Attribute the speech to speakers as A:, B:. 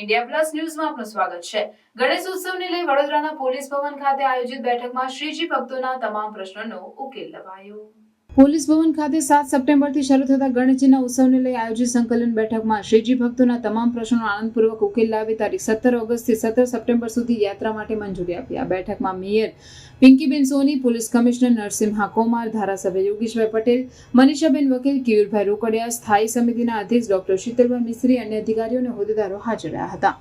A: India plus ન્યૂઝમાં આપનું સ્વાગત છે. ગણેશ ઉત્સવને લઈ વડોદરાના પોલીસ ભવન ખાતે આયોજિત બેઠકમાં શ્રીજી ભક્તોના તમામ પ્રશ્નોનો ઉકેલ લવાયો. પોલીસ ભવન ખાતે સાત સપ્ટેમ્બરથી શરૂ થતા ગણેશજીના ઉત્સવને લઈ આયોજિત સંકલન બેઠકમાં શ્રીજી ભક્તોના તમામ પ્રશ્નો આનંદપૂર્વક ઉકેલ લાવી તારીખ સત્તર ઓગસ્ટથી સત્તર સપ્ટેમ્બર સુધી યાત્રા માટે મંજૂરી આપી. આ બેઠકમાં mayor Pinkiben Soni, police commissioner Narasimha Komar, ધારાસભ્ય યોગેશભાઈ પટેલ, મનીષાબેન વકીલ કિયુરભાઈ રોકડિયા, સ્થાયી સમિતિના અધ્યક્ષ ડોક્ટર શીતલભાઈ મિસ્ત્રી અને અધિકારીઓ અને હોદ્દેદારો હાજર રહ્યા હતા.